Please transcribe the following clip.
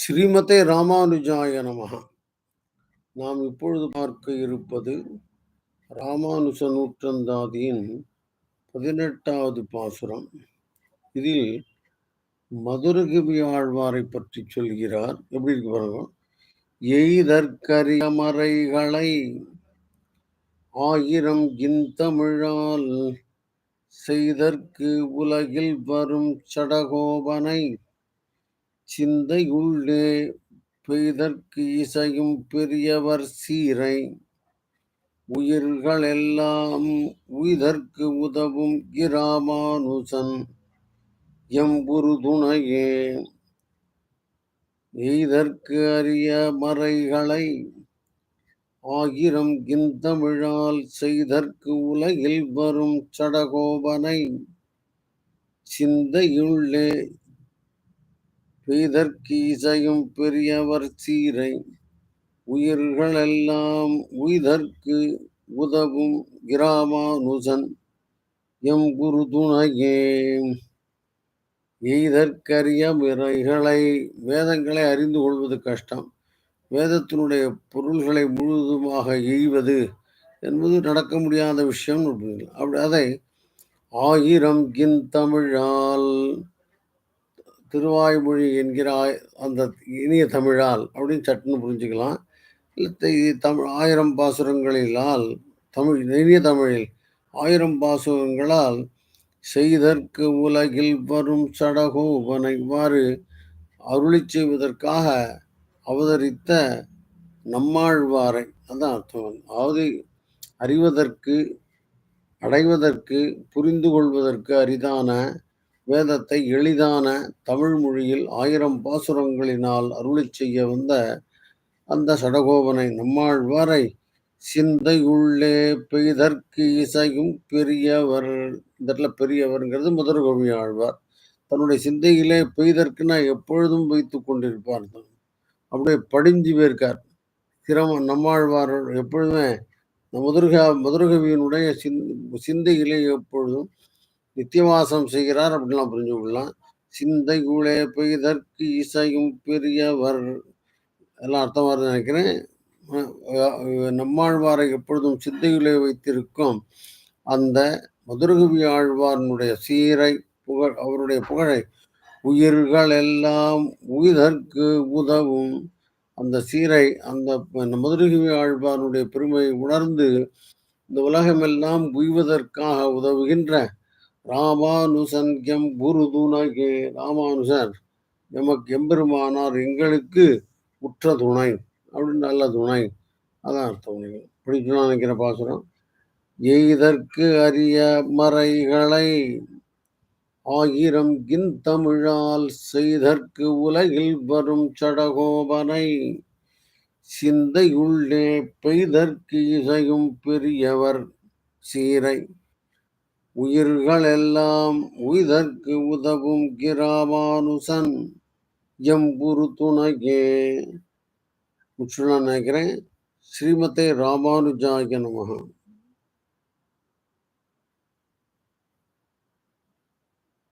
ஸ்ரீமதே ராமானுஜாய நமகா நாம் இப்பொழுது பார்க்க இருப்பது ராமானுஜ நூற்றந்தாதியின் பதினெட்டாவது பாசுரம். இதில் மதுரகவி ஆழ்வாரை பற்றி சொல்கிறார். எப்படி இருக்கு பாருங்க. எய்தற்கரியமறைகளை ஆயிரம் இந்தமிழால் செய்தற்கு உலகில் வரும் சடகோபனை சிந்தை உள்ளே பெய்தற்கு இசையும் பெரியவர் சீரை உயிர்கள் எல்லாம் உயிர்க்கு உதவும் இராமானுசன். எம்புரு துணையே. எய்தற்கு அரிய மறைகளை ஆயிரம் கிந்தமிழால் செய்தற்கு உலகில் வரும் சடகோபனை. சிந்தையுள்ளே பெய்தற்கு இசையும் பெரியவர் சீரை. உயிர்களெல்லாம் உய்தற்கு உதவும் கிராமானுசன் எம் குரு துணையே. எய்தற்கரிய முறைகளை வேதங்களை அறிந்து கொள்வது கஷ்டம். வேதத்தினுடைய பொருள்களை முழுவதுமாக எய்வது என்பது நடக்க முடியாத விஷயம் அப்படி அதை ஆயிரம் கின் தமிழால் திருவாய்மொழி என்கிற அந்த இனிய தமிழால் அப்படின்னு சட்டுன்னு புரிஞ்சுக்கலாம். இல்லை தமிழ் ஆயிரம் பாசுரங்களிலால் தமிழ் இனிய தமிழில் ஆயிரம் பாசுரங்களால் செய்தற்கு உலகில் வரும் சடகோபனை இவ்வாறு அருளி செய்வதற்காக அவதரித்த நம்மாழ்வாரை அதான் அர்த்தம். அதாவது அறிவதற்கு அடைவதற்கு புரிந்து கொள்வதற்கு அரிதான வேதத்தை எளிதான தமிழ் மொழியில் ஆயிரம் பாசுரங்களினால் அருளி செய்ய வந்த அந்த சடகோபனை நம்மாழ்வாரை சிந்தை உள்ளே பெய்தற்கு இசையும் பெரியவர் இந்த இடத்துல பெரியவர்ங்கிறது முதற்கோவி ஆழ்வார். தன்னுடைய சிந்தையிலே பெய்தற்கு நான் எப்பொழுதும் வைத்து கொண்டிருப்பார். அப்படியே படிஞ்சு போயிருக்கார். சிரம நம்மாழ்வார் எப்பொழுதுமே முதுர்கா முதுர்கவியினுடைய சிந் சிந்தையிலே எப்பொழுதும் நித்தியவாசம் செய்கிறார் அப்படின்லாம் புரிஞ்சு விடலாம் சிந்தை கூழே பெய்தற்கு இசையும் பெரியவர். எல்லாம் அர்த்தம் வருது நினைக்கிறேன். நம்மாழ்வாரை எப்பொழுதும் சிந்தையிலே வைத்திருக்கும். அந்த மதுரகவி ஆழ்வாரனுடைய சீரை புகழ் அவருடைய புகழை உயிர்கள் எல்லாம் உயிர்க்கு உதவும். அந்த சீரை அந்த மதுரகவி ஆழ்வாருடைய பெருமையை உணர்ந்து இந்த உலகமெல்லாம் உய்வதற்காக உதவுகின்ற ராமானுசன் எம் குருதுனகே ராமானுசர் எமக்கு எம்பெருமானார் எங்களுக்கு உற்ற துணை அப்படின்னு நல்ல துணை. அதான் அர்த்தம் பிடிக்கணும் நினைக்கிற பாசுரம். எய்தற்கு அரிய மறைகளை ஆயிரம் கின் தமிழால் செய்தற்கு உலகில் வரும் சடகோபனை சிந்தையுள்ளே பெய்தற்கு இசையும் பெரியவர் சீரை. உயிர்கள் எல்லாம் உய்தற்கு உதவும் கிராமானுசன். எம்புரு துணையே முற்றுலாம் நினைக்கிறேன். ஸ்ரீமதே ராமானுஜாய நமகா